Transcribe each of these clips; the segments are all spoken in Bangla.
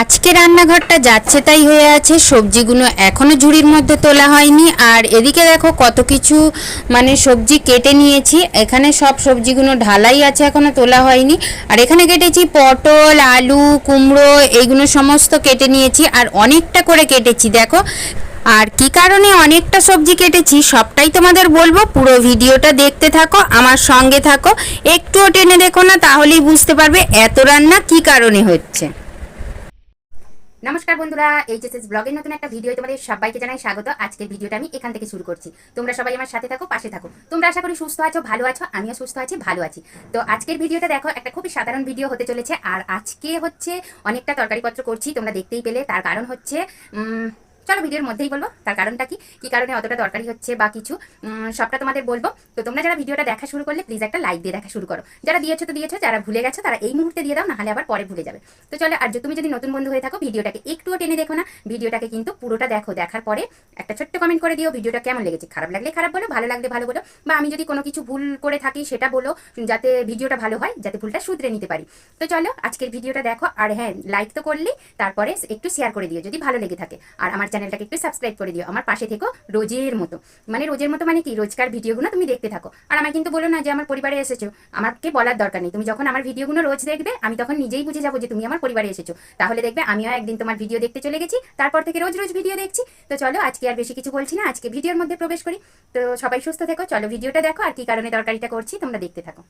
আজকে রান্নাঘরটা যাচ্ছে তাই হয়ে আছে। সবজিগুলো এখনও ঝুড়ির মধ্যে তোলা হয়নি। আর এদিকে দেখো কত কিছু মানে সবজি কেটে নিয়েছি। এখানে সব সবজিগুলো ঢালাই আছে, এখনও তোলা হয়নি। আর এখানে কেটেছি পটল, আলু, কুমড়ো এইগুলো সমস্ত কেটে নিয়েছি। আর অনেকটা করে কেটেছি, দেখো। আর কি কারণে অনেকটা সবজি কেটেছি সবটাই তোমাদের বলব। পুরো ভিডিওটা দেখতে থাকো, আমার সঙ্গে থাকো। একটুও টেনে দেখো না, তাহলেই বুঝতে পারবে এত রান্না কি কারণে হচ্ছে। নমস্কার বন্ধুরা, এইচএসএস ব্লগের নতুন একটা ভিডিও তোমাদের সবাইকে জানাই স্বাগত। আজকের ভিডিওটা আমি এখান থেকে শুরু করছি। তোমরা সবাই আমার সাথে থাকো, পাশে থাকো। তোমরা আশা করি সুস্থ আছো, ভালো আছো, আমিও সুস্থ আছি, ভালো আছি। তো আজকের ভিডিওটা দেখো, একটা খুবই সাধারণ ভিডিও হতে চলেছে। আর আজকে হচ্ছে অনেকটা তরকারিপত্র করছি, তোমরা দেখতেই পেলে। তার কারণ হচ্ছে চলো ভিডিওর মধ্যেই বলব, তার কারণটা কি? কি কারণে অতটা দরকারি হচ্ছে বা কিছু? সবটা তোমাদের বলব। তো তোমরা যারা ভিডিওটা দেখা শুরু করলে প্লিজ একটা লাইক দিয়ে দেখা শুরু করো। যারা দিয়েছ তো দিয়েছ, যারা ভুলে গেছো, তারা এই মুহূর্তে দিয়ে দাও, নাহলে আবার পরে ভুলে যাবে। তো চলো, আর তুমি যদি নতুন বন্ধু হয়ে থাকো, ভিডিওটাকে একটুও টেনে দেখো না, ভিডিওটাকে কিন্তু পুরোটা দেখো। দেখার পরে একটা ছোট্ট কমেন্ট করে দিও, ভিডিওটা কেমন লেগেছে? খারাপ লাগলে খারাপ বলো, ভালো লাগলে ভালো বলো, বা আমি যদি কোনো কিছু ভুল করে থাকি, সেটা বলো, যাতে ভিডিওটা ভালো হয়, যাতে ভুলটা শুধরে নিতে পারি। তো চলো, আজকের ভিডিওটা দেখো, আর হ্যাঁ লাইক তো করলে তারপরে একটু শেয়ার করে দিও, যদি ভালো লেগে থাকে। আর আমার চ্যানেলটাকে একটু সাবস্ক্রাইব করে দিও। আমার পাশে থেকো, রোজের মতো। মানে রোজের মতো মানে কি? রোজকার ভিডিওগুলো তুমি দেখতে থাকো। আর আমায় কিন্তু বলো না যে আমার পরিবারে এসেছ। আমাকে বলার দরকার নেই। তুমি যখন আমার ভিডিওগুলো রোজ দেখবে, আমি তখন নিজেই বুঝে যাব যে তুমি আমার পরিবারে এসেছ। তাহলে দেখবে আমিও একদিন তোমার ভিডিও দেখতে চলে গেছি। তারপর থেকে রোজ রোজ ভিডিও দেখছি। তো চলো, আজকে আর বেশি কিছু বলছি না। আজকে ভিডিওর মধ্যে প্রবেশ করি। তো সবাই সুস্থ থেকো। চলো, ভিডিওটা দেখো। আর কি কারণে তরকারিটা করছি, তোমরা দেখতে থাকো।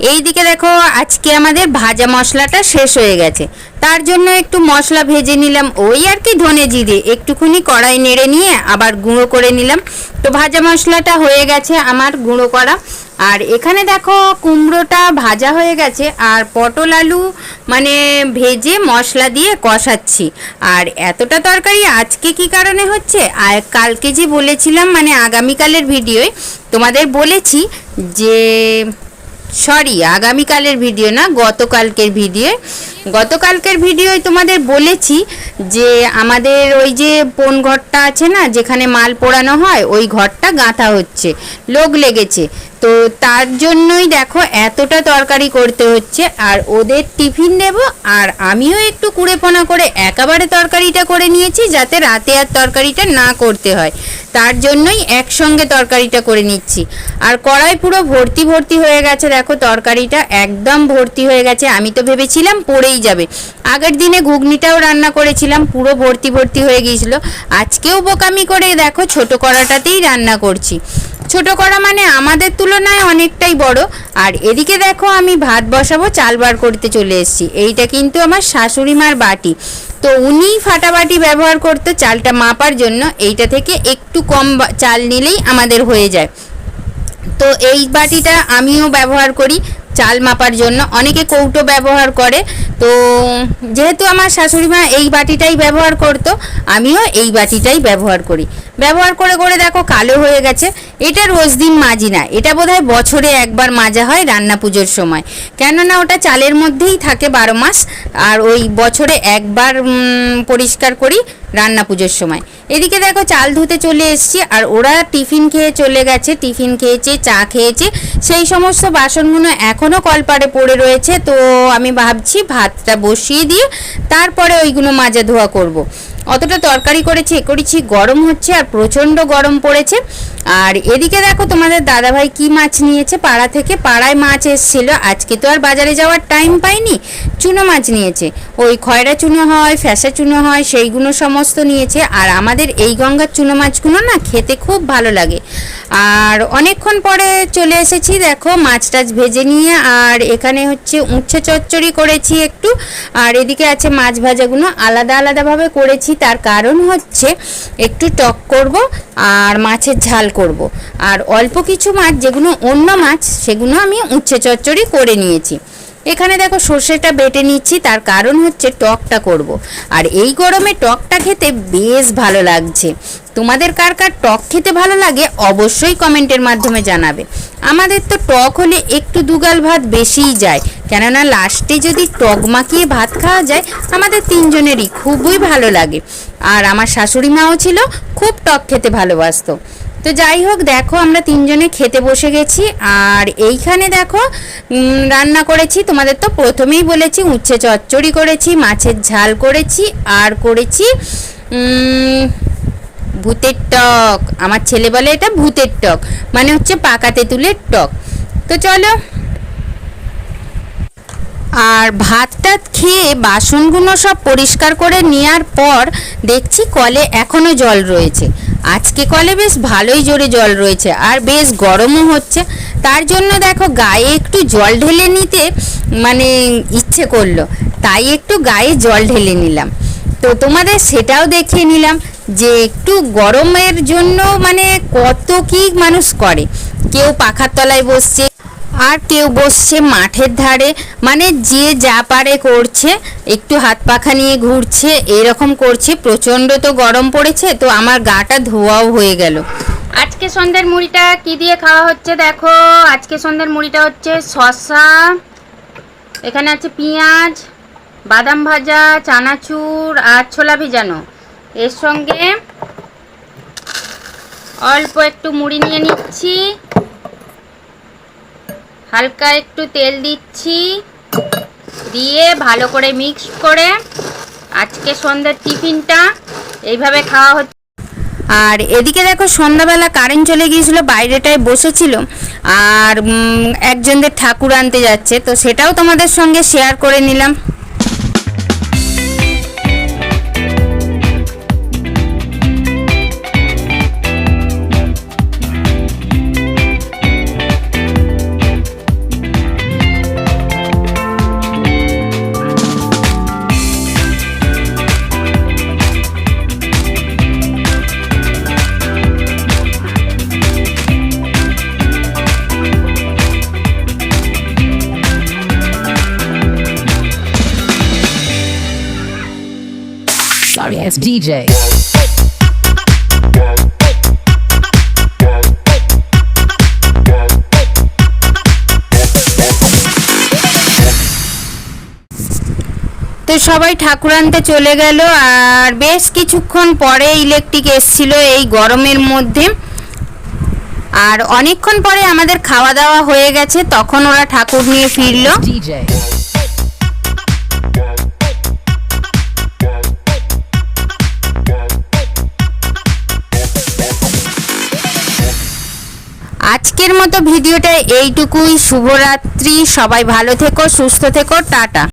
এই দিকে দেখো, আজকে আমাদের ভাজা মশলাটা শেষ হয়ে গেছে। তার জন্য একটু মশলা ভেজে নিলাম। ওই আর কি ধনে জিরে। একটুখানি কড়াই নেড়ে নিয়ে আবার গুঁড়ো করে নিলাম। তো ভাজা মশলাটা হয়ে গেছে আমার গুঁড়ো করা। আর এখানে দেখো, কুমড়োটা ভাজা হয়ে গেছে। আর পটল আলু মানে ভেজে মশলা দিয়ে কষাচ্ছি। আর এতটা তরকারি আজকে কি কারণে হচ্ছে? আর কালকে যে বলেছিলাম মানে আগামীকালের ভিডিওয়, তোমাদের বলেছি যে সরি, আগামীকালের ভিডিও না, গতকালকের ভিডিও। গতকালকের ভিডিওয় তোমাদের বলেছি যে আমাদের ওই যে পোন ঘরটা আছে না, যেখানে মাল পোড়ানো হয়, ওই ঘরটা গাঁথা হচ্ছে। লোক লেগেছে। তো তার জন্যই দেখো এতটা তরকারি করতে হচ্ছে, আর ওদের টিফিন দেব, আর আমিও একটু কুড়েপোনা করে একেবারে তরকারিটা করে নিয়েছি যাতে রাতে আর তরকারিটা না করতে হয়। তার জন্যই একসঙ্গে তরকারিটা করে নিচ্ছি। আর কড়াই পুরো ভর্তি ভর্তি হয়ে গেছে, দেখো তরকারিটা একদম ভর্তি হয়ে গেছে। আমি তো ভেবেছিলাম পড়েই যাবে। আগের দিনে ঘুগনিটাও রান্না করেছিলাম, পুরো ভর্তি ভর্তি হয়ে গিয়েছিল। আজকেও বোকামি করে দেখো ছোট কড়াটাতেই রান্না করছি। ছোট করা মানে আমাদের তুলনায় অনেকটাই বড়। আর এদিকে দেখো আমি ভাত বসাবো, চাল বার করতে চলে এসেছি। এইটা কিন্তু আমার শাশুড়ি মার বাটি। তো উনিই ফাটা বাটি ব্যবহার করতো চালটা মাপার জন্য। এইটা থেকে একটু কম চাল নিলেই আমাদের হয়ে যায়। তো এই বাটিটা আমিও ব্যবহার করি চাল মাপার জন্য। অনেকে কৌটো ব্যবহার করে। তো যেহেতু আমার শাশুড়ি মা এই বাটিটাই ব্যবহার করতো, আমিও এই বাটিটাই ব্যবহার করি। ব্যবহার করে করে দেখো কালো হয়ে গেছে। এটা রোজ দিন মাজি না। এটা বোধহয় বছরে একবার মাজা হয় রান্না পুজোর সময়। কেননা ওটা চালের মধ্যেই থাকে বারো মাস। আর ওই বছরে একবার পরিষ্কার করি রান্না পুজোর সময়। এদিকে দেখো চাল ধুতে চলে এসেছি। আর ওরা টিফিন খেয়ে চলে গেছে। টিফিন খেয়েছে, চা খেয়েছে। সেই সমস্ত বাসনগুলো এখনও কলপারে পড়ে রয়েছে। তো আমি ভাবছি ভাতটা বসিয়ে দিয়ে তারপরে ওইগুলো মাজা ধোয়া করব। অতটা তরকারি করেছি এ করেছি গরম হচ্ছে আর প্রচণ্ড গরম পড়েছে। আর এদিকে দেখো তোমাদের দাদাভাই কি মাছ নিয়েছে? পাড়া থেকে পাড়ায় মাছ এসেছিল। আজকে তো আর বাজারে যাওয়ার টাইম পাইনি। চুনো মাছ নিয়েছে। ওই খয়রা চুনো হয়, ফ্যাসা চুনো হয়, সেইগুলো সমস্ত নিয়েছে। আর আমাদের এই গঙ্গার চুনো মাছগুলো না খেতে খুব ভালো লাগে। আর অনেকক্ষণ পরে চলে এসেছি, দেখো মাছ টাছ ভেজে নিয়ে। আর এখানে হচ্ছে উচ্ছে চচ্চড়ি করেছি একটু। আর এদিকে আছে মাছ ভাজাগুলো। আলাদা আলাদাভাবে করেছি। তার কারণ হচ্ছে একটু টক করব। আর মাছের ঝাল করব। আর অল্প কিছু মাছ, যেগুলো অন্য মাছ, সেগুলো আমি উচ্ছে চচ্চড়ি করে নিয়েছি। এখানে দেখো সর্ষেটা বেটে নিচ্ছি, তার কারণ হচ্ছে টকটা করব। আর এই গরমে টকটা খেতে বেশ ভালো লাগছে। তোমাদের কার কার টক খেতে ভালো লাগে অবশ্যই কমেন্টের মাধ্যমে জানাবে। আমাদের তো টক হলে একটু দুগাল ভাত বেশিই যায়। কেননা লাস্টে যদি টক মাখিয়ে ভাত খাওয়া যায়, আমাদের তিনজনেরই খুবই ভালো লাগে। আর আমার শাশুড়ি মাও ছিল, খুব টক খেতে ভালোবাসতো। তো যাই হোক, দেখো আমরা তিনজনে খেতে বসে গেছি, আর এইখানে দেখো রান্না করেছি, তোমাদের তো প্রথমেই বলেছি, উচ্ছে চচ্চড়ি করেছি, মাছের ঝাল করেছি, আর করেছি ভূতের টক। আমার ছেলে বলে এটা ভূতের টক মানে হচ্ছে পাকা তেঁতুলের টক। তো চলো। আর ভাত টাত খেয়ে বাসনগুলো সব পরিষ্কার করে নেওয়ার পর দেখছি কলে এখনও জল রয়েছে। আজকে কলে বেশ ভালোই জোরে জল রয়েছে, আর বেশ গরমও হচ্ছে। তার জন্য দেখো গায়ে একটু জল ঢেলে নিতে মানে ইচ্ছে করল, তাই একটু গায়ে জল ঢেলে নিলাম। তো তোমাদের সেটাও দেখিয়ে নিলাম যে একটু গরমের জন্য মানে কত কি মানুষ করে। কেউ পাখার তলায় বসছে আর কেউ বসছে মাঠের ধারে। মানে যে যা পারে করছে, একটু হাত পাখা নিয়ে ঘুরছে, এরকম করছে। প্রচণ্ড তো গরম পড়েছে, তো আমার গাটা ধোয়াও হয়ে গেল। আজকে সন্ধ্যের মুড়িটা কি দিয়ে খাওয়া হচ্ছে দেখো? আজকে সন্ধ্যের মুড়িটা হচ্ছে শসা, এখানে আছে পেঁয়াজ, বাদাম ভাজা, চানাচুর আর ছোলা ভিজানো। এর সঙ্গে অল্প একটু মুড়ি নিয়ে নিচ্ছি। হালকা একটু তেল দিচ্ছি। দিয়ে ভালো করে মিক্স করে আজকে সন্ধ্যের টিফিনটা এইভাবে খাওয়া হচ্ছে। আর এদিকে দেখো সন্ধ্যাবেলা কারেন্ট চলে গিয়েছিল, বাইরেটায় বসেছিল। আর একজনদের ঠাকুর আনতে যাচ্ছে, তো সেটাও তোমাদের সঙ্গে শেয়ার করে নিলাম। Sorry ass DJ. তো সবাই ঠাকুর আনতে চলে গেল আর বেশ কিছুক্ষণ পরে ইলেকট্রিক এসছিল এই গরমের মধ্যে। আর অনেকক্ষণ পরে আমাদের খাওয়া দাওয়া হয়ে গেছে তখন ওরা ঠাকুর নিয়ে ফিরলো। আজকের মতো ভিডিওটা এইটুকুই। শুভরাত্রি সবাই ভালো থেকো সুস্থ থেকো টাটা।